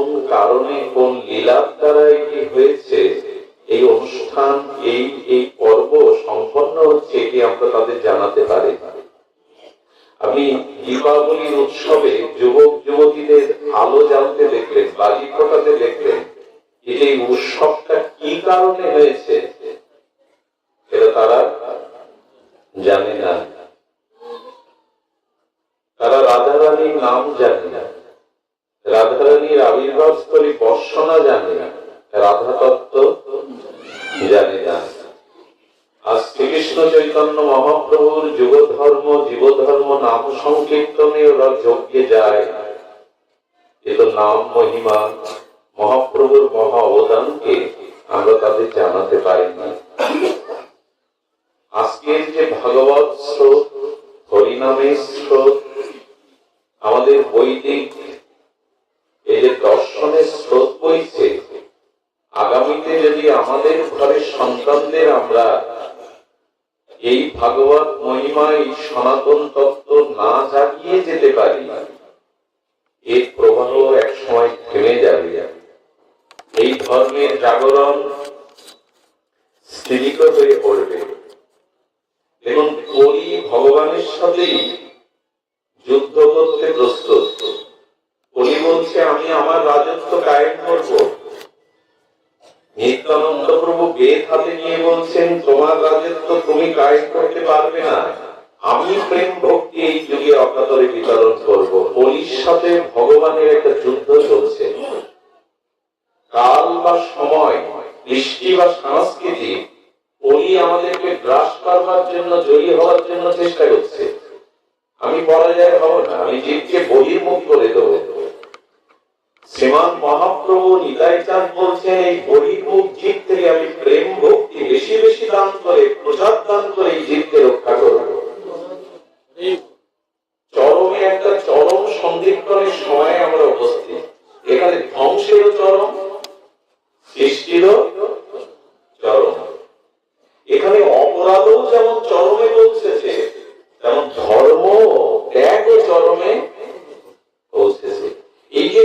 কোন কারণে, কোন লীলার দ্বারা এটি হয়েছে, এই অনুষ্ঠান, এই এই পর্ব সম্পন্ন হচ্ছে এটি আমরা তাদের জানাতে পারি। আপনি দীপাবলির উৎসবে যুবক, যুবতীদের আলো জ্বালতে দেখলেন, বাজি ফোটাতে দেখলেন যে এই উৎসবটা কি কারণে হয়েছে, এটা তারা জানে না। তারা রাধারানীর নাম জানে। রাধারানীর আবির্ভাব স্থলী বর্ষনা জানে না। রাধা তত্ত্ব জানে না। আজ শ্রীকৃষ্ণ চৈতন্য মহাপ্রভুর যুব ধর্ম জীব ধর্ম নাম সংকীর্তনে ওরা যজ্ঞে যায়। এ নাম মহিমা। মহাপ্রভুর মহা অবদানকে আমরা তাদের জানাতে পারি না আজকের যে ভাগবত স্রোত হরিনামের স্রোত আমাদের বৈদিক বইছে আগামীতে যদি আমাদের ঘরের সন্তানদের আমরা এই ভাগবত মহিমা, এই সনাতন তত্ত্ব না জাগিয়ে যেতে পারি, এর প্রবাহ এক সময় থেমে যাবে। এই ধর্মের জাগরণ স্থিরিত হয়ে পড়বে। এবং কলি ভগবানের সাথেই যুদ্ধ করতে প্রস্তুত। বলছে, আমি আমার রাজত্ব কায়েম করব। নিত্যানন্দ প্রভু বেদ হাতে নিয়ে বলছেন, তোমার রাজত্ব তুমি কায়েম করতে পারবে না। আমি প্রেম ভক্তি এই যুগে অকাতরে বিতরণ করব। কলির সাথে ভগবানের একটা যুদ্ধ চলছে। কাল বা সময় দৃষ্টি বা সংস্কৃতি কলি আমাদেরকে গ্রাস করবার জন্য, জয়ী হওয়ার জন্য চেষ্টা করছে। আমি পরাজয় হব না, আমি জীবকে বহির্মুখ করে দেবো। শ্রীমান মহাপ্রভু নিতাই চাঁদ বলছেন, এই বহির্মুখ জীব থেকে আমি প্রেম ভক্তি বেশি বেশি দান করে, প্রসাদ দান করে এই জীবকে রক্ষা করব। চরমে একটা চরম সন্ধিক্ষণের সময় আমরা উপস্থিত। এখানে ধ্বংসেরও চরম চরম। এখানে অপরাধও যেমন চরমে পৌঁছেছে তেমন ধর্ম ত্যাগও চরমে পৌঁছেছে এই যে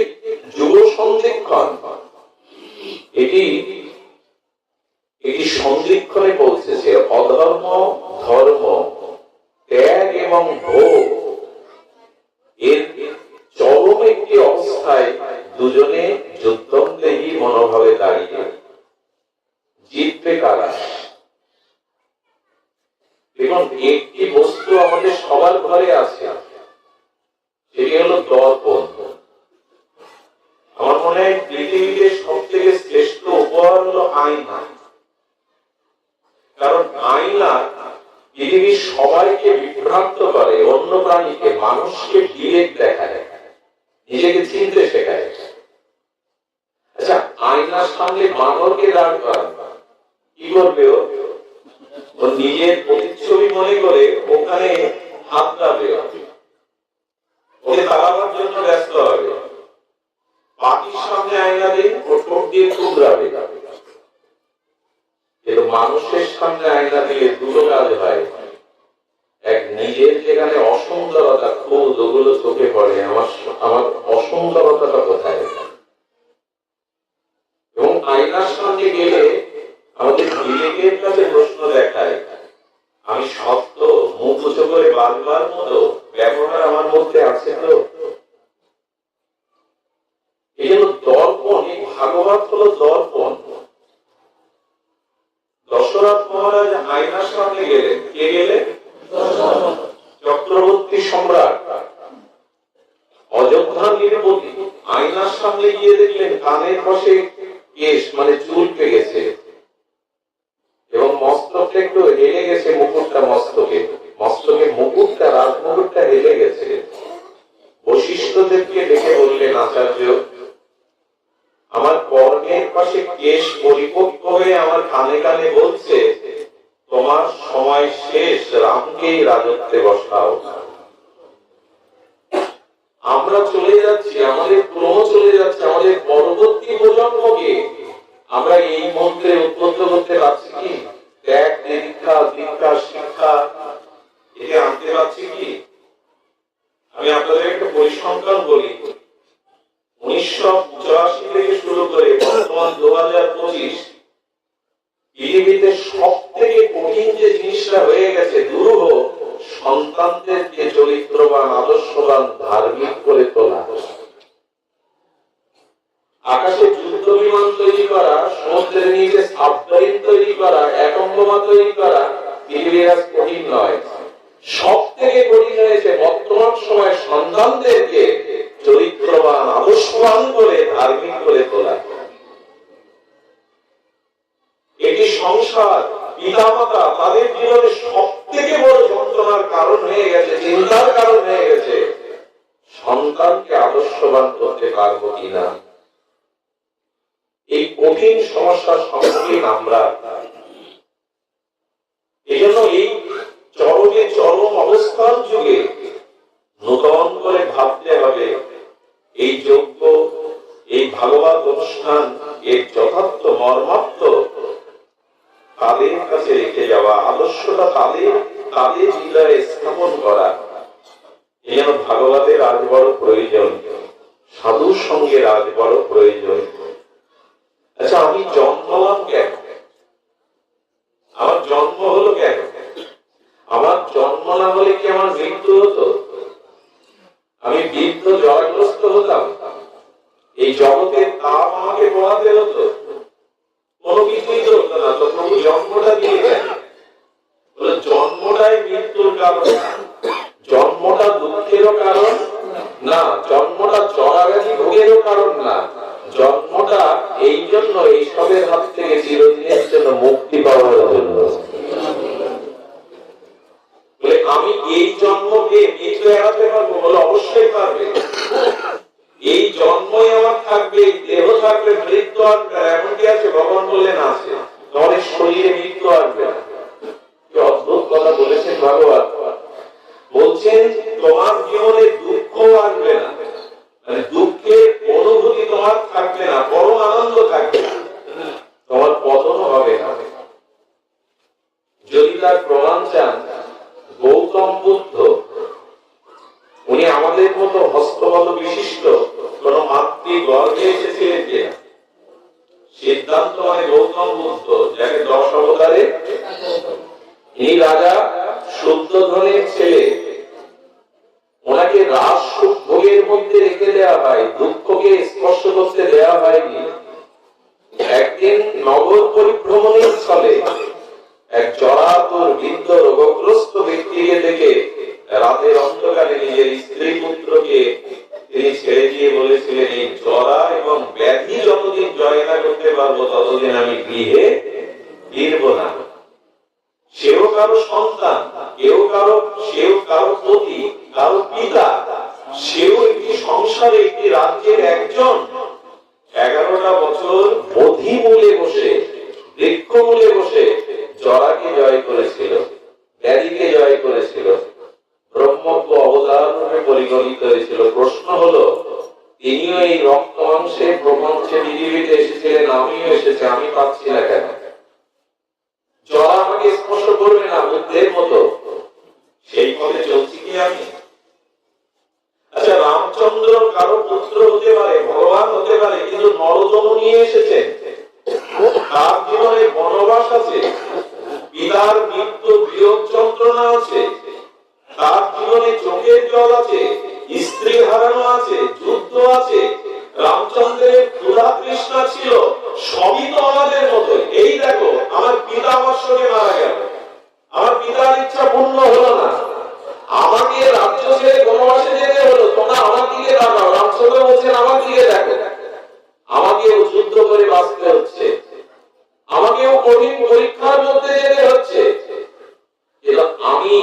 যুব সন্ধিক্ষণ এটি সামনে আয়না দিলে দুটো কাজ হয় এক নিজের যেখানে অসুন্দরতা খুব ওগুলো চোখে পড়ে আমার আমার অসুন্দরতাটা কোথায় এবং আয়নার সামনে গেলে আমাদের বিবেকের কাছে প্রশ্ন দেখায় আমি সত্য মুখ উঁচু করে বারবার মতো ব্যবহার আমার মধ্যে আছে তো এই জন্য দর্পণ এই ভাগবত হলো দর্পণ দশরথ মহারাজ আয়নার সামনে গেলেন কে গেলেন চক্রবর্তী সম্রাট অযোধ্যা নিরপতি আয়নার সামনে গিয়ে দেখলেন কানের পাশে কেশ মানে চুল পেকেছে এবং মস্তকটা একটু হেলে গেছে মুকুটটা মস্তকে। মস্তকে মুকুটটা রাজ মুকুটটা হেলে গেছে। বশিষ্ঠদেবকে ডেকে বললেন, আচার্য, আমার কর্ণের পাশে কেশ পরিপক্ক হয়ে আমার কানে কানে বলছে, তোমার সময় শেষ, রামকেই রাজত্বে বসাও। আমরা চলে যাচ্ছি, আমাদের ক্রম চলে যাচ্ছে, আমাদের পরবর্তী প্রজন্মকে। আমরা এই মন্ত্রে উদ্বুদ্ধ করতে পারছি কি? ত্যাগ দীক্ষা দীক্ষা শিক্ষা, একে আনতে পারছি কি? আমি আপনাদের একটা পরিসংখ্যান বলি। উনিশশো পঁচাশি থেকে শুরু করে বর্তমান দু হাজার পঁচিশ, পৃথিবীতে সব থেকে কঠিন যে জিনিসটা হয়ে গেছে, দুরূহ, সন্তানদেরকে চরিত্রবান, আদর্শবান, ধার্মিক করে তোলা। আকাশে যুদ্ধ বিমান তৈরি করা, সমুদ্রের নিচে সাবমেরিন তৈরি করা এটম বোমা তৈরি করা পৃথিবীর কঠিন নয়। সব থেকে কঠিন হয়েছে বর্তমান সময় সন্তানদেরকে চরিত্রবান, আদর্শবান করে ধার্মিক করে তোলা। এটি সংসার, পিতামাতা তাদের জীবনে সব থেকে বড় যন্ত্রণার কারণ হয়ে গেছে, চিন্তার কারণ হয়ে গেছে। সন্তানকে আদর্শবান করতে পারব কিনা? এই কঠিন সমস্যার সম্মুখীন আমরা। এই জন্য এই চরমে চরম অবস্থান যুগে নূতন করে ভাবতে হবে, এই যোগ্য, এই ভাগবত অনুষ্ঠান, এর যথার্থ মর্মার্থ তাদের কাছে রেখে যাওয়া? আদর্শটা তাদের তাদের হৃদয়ে স্থাপন করা? এই জন্য ভাগবতের আজ বড় প্রয়োজন, সাধুর সঙ্গে আজ বড় প্রয়োজন। আচ্ছা আমি জন্মলাম কেন? আমার জন্ম হলো কেন? আমার জন্ম না হলে কি আমার মৃত্যু হতো? আমি বৃদ্ধ জয়গ্রস্ত হতাম। এই জগতের তাপ আমাকে পোহাতে হতো। কোনো কিছুই তো হতো না, তো প্রভু জন্মটা দিয়েছেন। বলে, জন্মটাই মৃত্যুর কারণ। জন্মটা দুঃখেরও কারণ না, জন্মটা জরাগাজি ভোগেরও কারণ না। জন্মটা এই জন্য এইসবের হাত থেকে চিরদিনের জন্য মুক্তি পাওয়ার জন্য। আমি এই জন্মকে মৃত্যু এড়াতে পারব বলে অবশ্যই পারবে। নগর পরিভ্রমণের ফলে এক জড়াতর বৃদ্ধ রোগগ্রস্ত ব্যক্তিকে দেখে পারে, কিন্তু নরতম নিয়ে এসেছেন তার জীবনে বনবাস আছে, পিতার মৃত্যু বিয়োগ যন্ত্রণা আছে, তার জীবনে চোখের জল আছে, স্ত্রী হারানো আছে, যুদ্ধ আছে, রামচন্দ্রের ক্ষুধা তৃষ্ণা ছিল, সবই তো আমাদের মতো। এই দেখো, আমার পিতা আমার সঙ্গে মারা গেল। আমার পিতার ইচ্ছা পূর্ণ হলো না। আমাকে রাজ্য ছেড়ে বনবাসে যেতে হলো, তোমরা আমার দিকে তাকাও। রামচন্দ্র বলছেন, আমার দিকে দেখো। আমাকেও যুদ্ধ করে বাঁচতে হচ্ছে। আমাকেও কঠিন পরীক্ষার মধ্যে যেতে হচ্ছে। আমি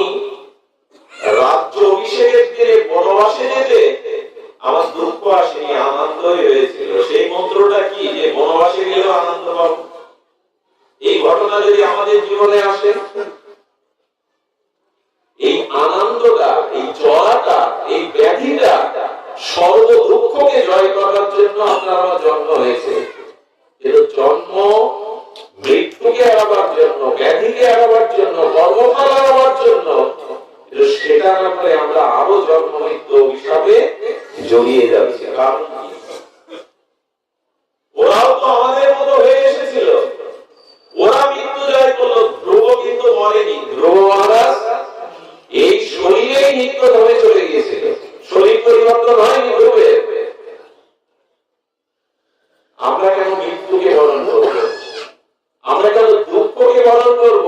রাজ্য অভিষেকের দিনে বনবাসে যেতে আমার দুঃখ আসেনি, আনন্দই হয়েছিল। সেই মন্ত্রটা কি যে বনবাসে গেলেও আনন্দ পাবো? এই ঘটনা যদি আমাদের জীবনে আসে আনন্দটা, এই জড়াটা এই ব্যাধিটা সর্ব দুঃখকে জয় করার জন্য আপনার জন্ম হয়েছে। কিন্তু জন্ম মৃত্যুকে এড়াবার জন্য ব্যাধিকে এড়াবার জন্য কর্মফল এড়াবার জন্য কিন্তু সেটা না করে আমরা আরও জন্ম মৃত্যু হিসাবে জড়িয়ে যাচ্ছি। কারণ ওরাও তো আমাদের মতো হয়ে এসেছিল। ওরা মৃত্যু জয় করল, ধ্রুব কিন্তু মরেনি। ধ্রুব মহারাজ এই শরীরেই নিত্য ধরে চলে গিয়েছিল। শরীর পরিবর্তন হয়নি ধ্রুবের। আমরা কেন মৃত্যুকে বরণ করব। আমরা কেন দুঃখকে বরণ করব।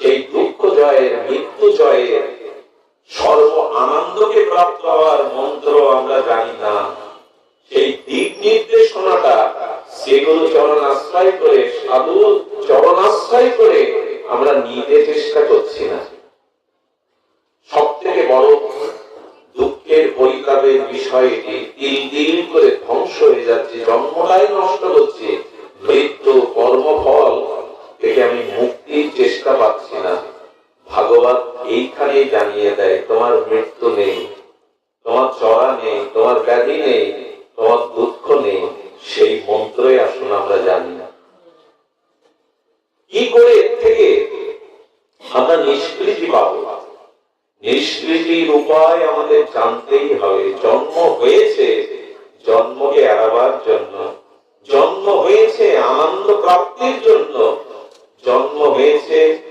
সেই দুঃখ জয়ের, মৃত্যু জয়ের, সর্ব আনন্দকে প্রাপ্ত হওয়ার মন্ত্র আমরা জানি না। সেই দিক নির্দেশনাটা সেগুলো চরণ আশ্রয় করে, সাধু চরণ আশ্রয় করে আমরা নিতে চেষ্টা করছি না। সব থেকে বড় দুঃখের পরিতাপের বিষয়টি তিল তিল করে ধ্বংস হয়ে যাচ্ছে জন্মটাই নষ্ট হচ্ছে, মৃত্যু কর্মফল থেকে আমি মুক্তির চেষ্টা পাচ্ছি না। ভাগবত এইখানেই জানিয়ে দেয়, তোমার মৃত্যু নেই, তোমার চড়া নেই, তোমার ব্যাধি নেই, তোমার দুঃখ নেই, সেই মন্ত্রই আসুন আমরা জানি। না কি করে এর থেকে আমরা নিষ্কৃতি পাবো? নিষ্কৃতির উপায় আমাদের জানতেই হবে। জন্ম হয়েছে, জন্মকে এড়াবার জন্য। জন্ম হয়েছে আনন্দ প্রাপ্তির জন্য। জন্ম হয়েছে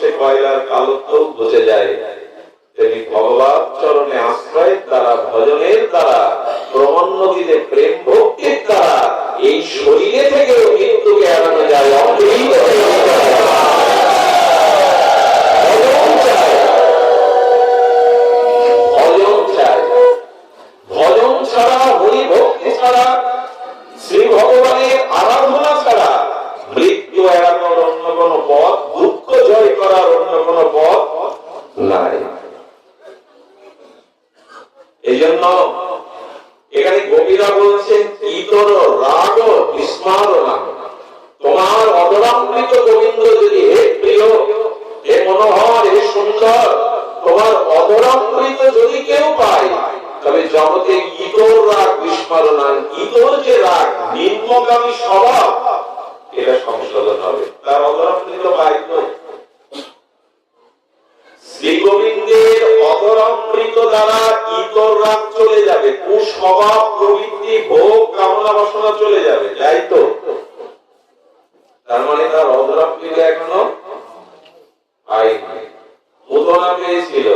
সংস্পর্শে কয়লার কালত্ব বুঝে যায়। তেমনি ভগবান চরণে আশ্রয়ের দ্বারা, ভজনের দ্বারা প্রেম ভক্তির দ্বারা এই শরীরে থেকে মৃত্যুকে এড়ানো যায় ভজন ছাড়া শ্রী ভগবানের আরাধনা ছাড়া মৃত্যু এড়ানোর অন্য কোন পথ করার অন্য কোন পথ নাই। এই জন্য এখানে কবিরা বলছেন ইতর রাগ বিস্মার তোমার অদরামৃত গোবিন্দ যদি হে প্রিয়, হে মনোহর, হে সুন্দর, তোমার অদরামৃত যদি কেউ পায়, তবে জগতে ইতর রাগ বিস্মরণ ইতর যে রাগ, নিম্নগামী স্বভাব, এটা সংশোধন হবে। তার অদরামৃত তো শ্রী অধরামৃত দ্বারা ইতর রাগ চলে যাবে, কুস্বভাব প্রবৃত্তি, ভোগ, কামনা বাসনা চলে যাবে, তাই তো? তার মানে তার অধরামৃত এখনও পাইনি উদনা পেয়েছিল,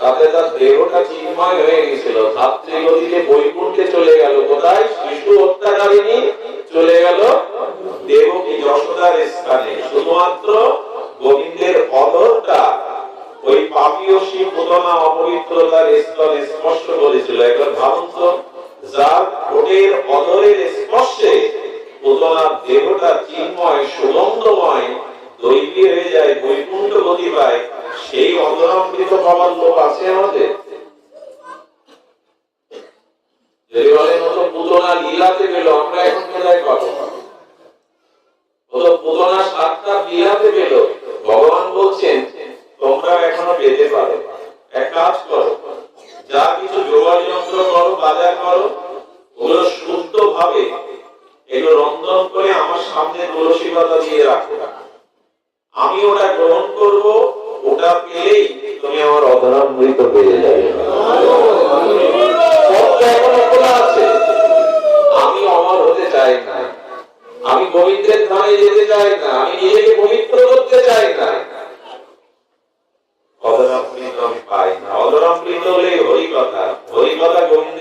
তাতে তার দেহটা চিন্ময় হয়ে গেছিল ধাত্রী গতিতে বৈকুণ্ঠে চলে গেল কোথায়? শিশু হত্যাকারিনী চলে গেল দেবকী যশোদার স্থানে। শুধুমাত্র গোবিন্দের অধরটা ওই পাপিয়সী পুতনা অপবিত্রতার স্তরে স্পর্শ করেছিল। একবার তো, যার ঠোঁটের অধরের স্পর্শে দেহটা চিন্ময়, সুগন্ধময়, দৈবী হয়ে যায়, বৈকুণ্ঠ গতি পায়, সেই অধরামৃত পাওয়ার লোক আছে আমাদের। যদি বলেন ও তো পুতনা লীলাতে পেল আমরা এখন কোথায় পাবো?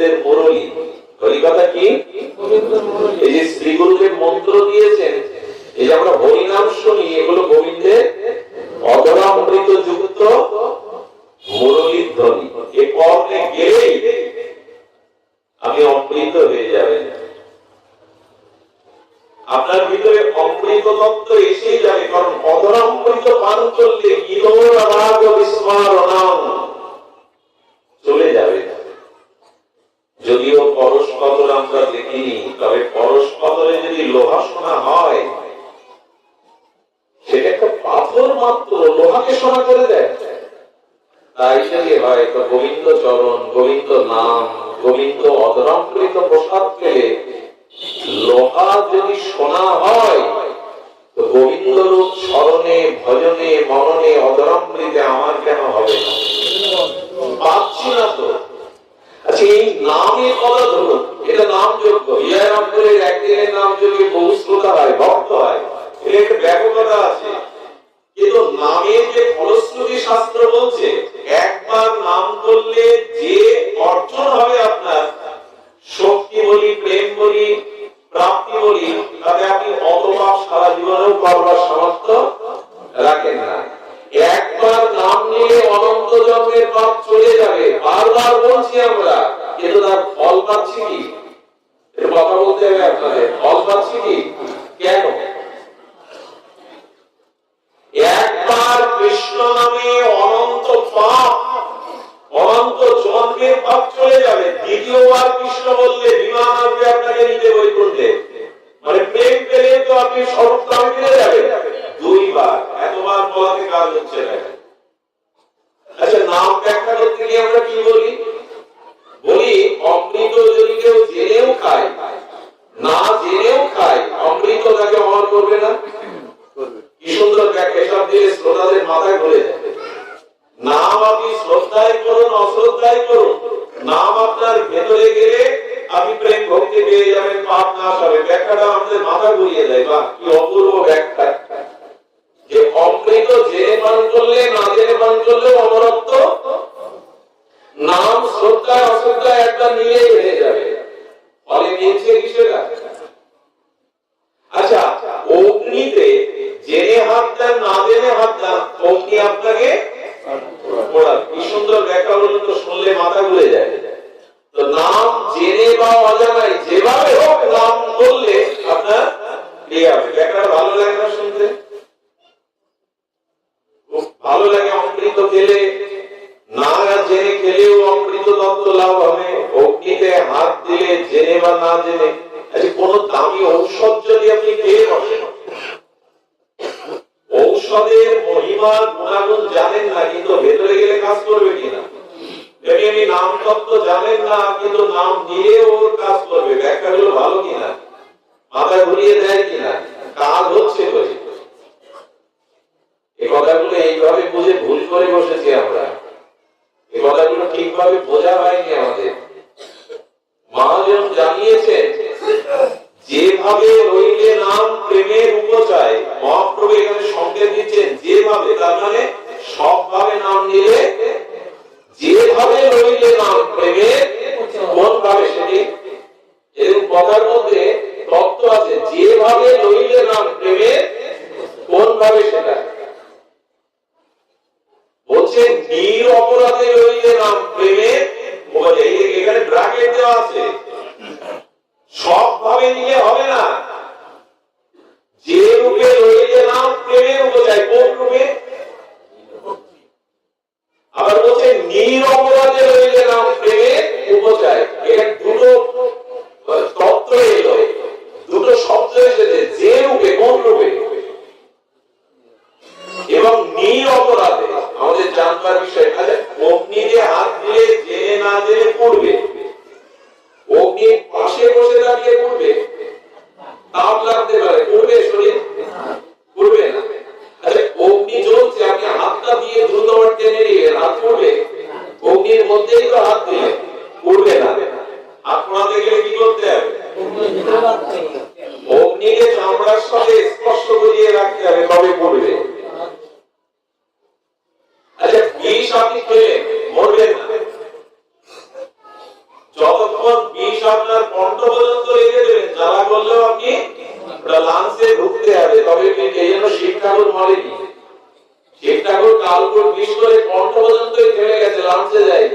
মুজাহিদদের মুরলি বন্ধুরূপ স্মরণে, ভজনে, মননে, অদরমৃতে আমার কেন হবে না? পাচ্ছি না তো। আচ্ছা, একবার নাম করলে যে অর্জন হবে আপনার, শক্তি বলি, প্রেম বলি প্রাপ্তি বলি, তাতে আপনি অত সারা জীবনেও করবার সামর্থ্য রাখেন না। একবার নাম নিয়ে অনন্ত জন্মের পাপ চলে যাবে, বারবার বলছি আমরা, কিন্তু তার ফল পাচ্ছি কি? কথা বলতে হবে আপনাদের, ফল পাচ্ছি কি? কেন? একবার কৃষ্ণ নামে অনন্ত পাপ, অনন্ত জন্মের পাপ চলে ঠিকভাবে বোঝা হয়নি আমাদের। মহাজন জানিয়েছে যেভাবে রইলে নাম প্রেমের উপচয়, মহাপ্রভু এখানে সঙ্গে দিচ্ছেন, যেভাবে, তার মানে সবভাবে নাম নিলে, যেভাবে রইলে নাম প্রেমের কোন ভাবে সেটি? এর কথার মধ্যে তত্ত্ব আছে, যেভাবে রইলে নাম প্রেমের কোন ভাবে সেটা? বলছে বীর অপরাধে রইলে নাম প্রেমে? বলে এখানে ব্রাকেট দেওয়া আছে সব ভাবে নিলে হবে না। যে রূপে রইলে নাম প্রেমে বোঝায় কোন রূপে? আবার বলছে নির অপরাধে রইলে নাম প্রেমে উপচায় এটা দুটো মানে তত্ত্ব এলো, দুটো শব্দ এসেছে লাঞ্চে যায়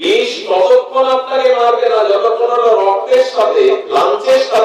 বিষ ততক্ষণ আপনাকে মারবে না যতক্ষণ রক্তের সাথে লাঞ্চের সাথে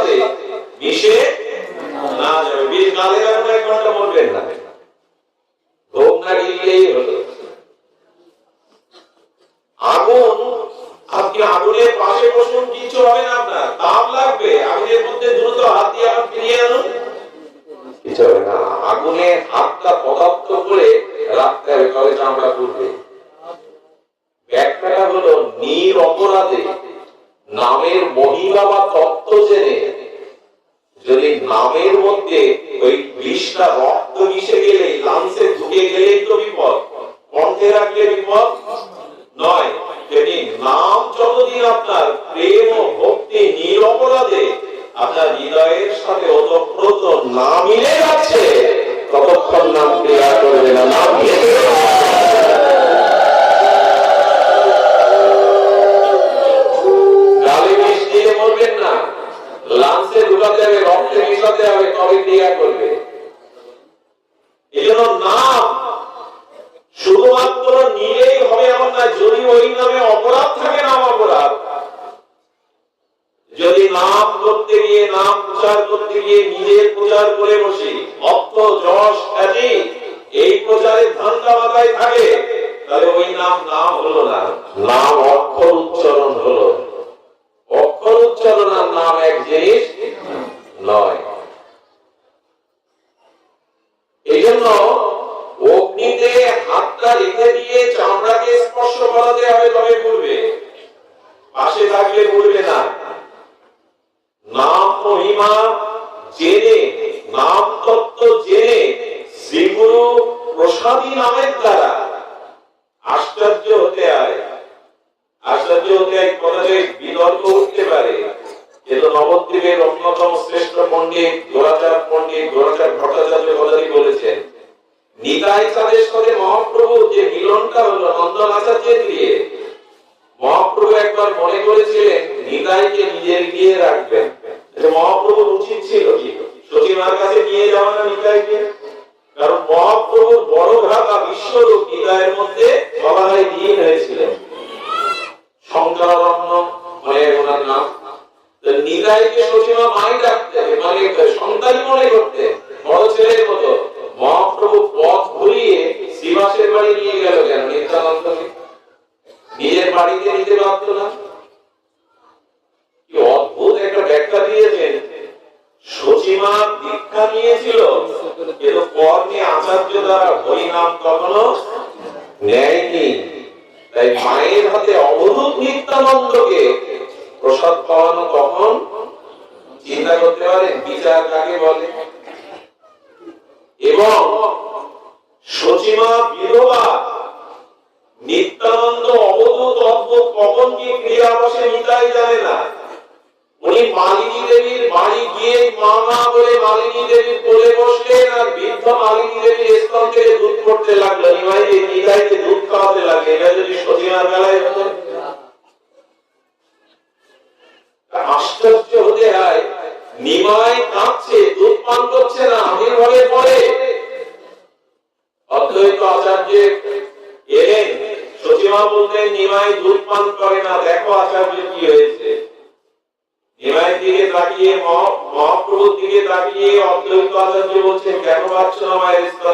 আপনার হৃদয়ের সাথে ওতপ্রোত না মিলে যাচ্ছে, ততক্ষণ নাম ক্রিয়া করবে না নাম না রক্তে মিশাতে করবে। নাম শুধুমাত্র নিলেই হবে এমন না যদি ওই নামে অপরাধ থাকে অপরাধ যদি নাম করতে গিয়ে, নাম প্রচার করতে গিয়ে নিজের প্রচার করে বসি অর্থ যশ খ্যাতি এই প্রচারের ধান্দা মাথায় থাকে, তাহলে ওই নাম নাম হলো না। নাম অক্ষর উচ্চারণ হলো। অক্ষর উচ্চারণ আর নাম এক জিনিস নয়। এই জন্য অগ্নিতে হাতটা রেখে দিয়ে চামড়াকে স্পর্শ করাতে হবে তবে পড়বে। পাশে থাকলে পড়বে না। নাম মহিমা জেনে, নাম তত্ত্ব জেনে শ্রীগুরু প্রসাদী নামের দ্বারা আশ্চর্য হতে হয়। আশ্চর্য হতে হয় কথাতে বিতর্ক উঠতে পারে। কিন্তু নবদ্বীপের অন্যতম শ্রেষ্ঠ পণ্ডিত গোরাচার পণ্ডিত গোরাচার ভট্টাচার্য কথাটি বলেছেন, নিতাই চাঁদের সাথে মহাপ্রভু যে মিলনটা হলো নন্দন আচার্যের দিয়ে। মহাপ্রভু একবার মনে করেছিলেন, নিতাইকে নিজের গিয়ে রাখবেন। এটা মহাপ্রভুর উচিত ছিল কি? কাছে নিয়ে যাওয়া না নিতাইকে? কারণ মহাপ্রভুর বড় ভ্রাতা বিশ্বরূপ নিতাইয়ের মধ্যে বলা হয় লীন হয়েছিলেন। শঙ্করারণ্য মানে ওনার নাম। নিতাইকে সচিমা মাই ডাকতে মানে সন্তানই মনে করতে বড় ছেলের মতো। মহাপ্রভু পথ ঘুরিয়ে শ্রীবাসের বাড়ি নিয়ে গেল কেন? নিত্যানন্দকে। নিজের বাড়িতে নিতে পারত না। ব্যাখ্যা দিয়েছেন। সচিমা দীক্ষা নিয়েছিল, কিন্তু কর্মে আচার্য দ্বারা হরি নাম কখনো নেয়নি। তাই মায়ের হাতে অবধূত নিত্যানন্দকে প্রসাদ খাওয়ানো কখন? চিন্তা করতে পারেন, বিচার কাকে বলে? এবং সচিমা বিধবা নিত্যানন্দ অবধূত অদ্ভুত কখন কি ক্রিয়া বসে নিতাই জানে না। উনি মালিনী দেবীর বাড়ি গিয়ে মা বলে মালিনী দেবীর কোলে বসলেন আর বৃদ্ধ মালিনী দেবীর স্তন থেকে দুধ পড়তে লাগল। নিমাই নিতাইকে দুধ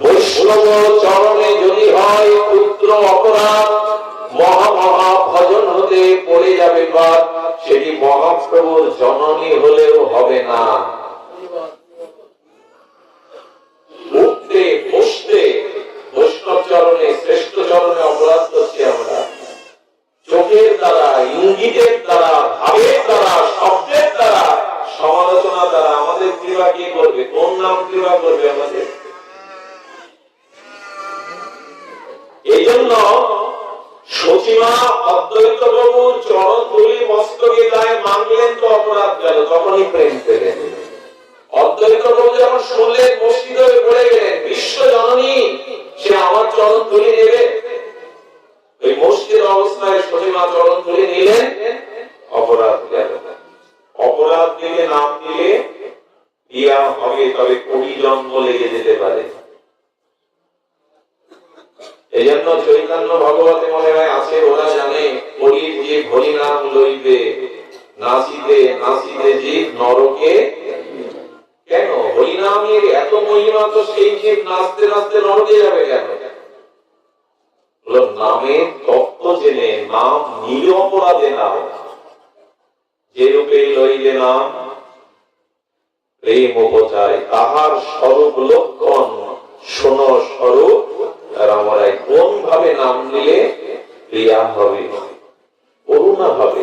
বৈষ্ণব চরণে যদি হয় ক্ষুদ্র অপরাধ মহা মহা ভজন হতে পড়ে যাবে সেটি মহাপ্রভুর জননী হলেও হবে না। শ্রেষ্ঠ চরণে অপরাধ করছি আমরা। চোখের দ্বারা, ইঙ্গিতের দ্বারা, ভাবের দ্বারা দ্বারা সমালোচনা দ্বারা আমাদের কৃপা কি করবে? কোন নাম কৃপা করবে আমাদের? এই জন্য সচিমা অদ্বৈত প্রভুর চরণ ধুলি মস্তকে গায়ে মানলেন তো অপরাধ গেল, তখনই প্রেম পেলেন। অদ্বৈত প্রভু যখন শুনলেন মসজিদ হয়ে পড়ে গেলেন, বিশ্ব জননী, সে আমার চরণ ধুলি নেবে। ওই মসজিদ অবস্থায় সচিমা চরণ ধুলি নিলেন। দিয়া হবে, তবে কোটি জন্ম লেগে যেতে পারে। এই জন্য চৈতন্য ভগবতে মনে হয় আছে, ওরা জানে হরির যে হরি নাম লইবে নাচিতে নাচিতে জীব নরকে। কেন? হরিনামের এত মহিমা তো সেই জীব নাচতে নাচতে নরকে যাবে কেন? নামের তত্ত্ব জেনে, নাম নির অপরাধে নাম। যে রূপে লইলে নাম প্রেম বোঝায় তাহার স্বরূপ লক্ষণ সোন স্বরূপ রামরায় কোন ভাবে নাম নিলে প্রিয়া হবে করুণা ভাবে।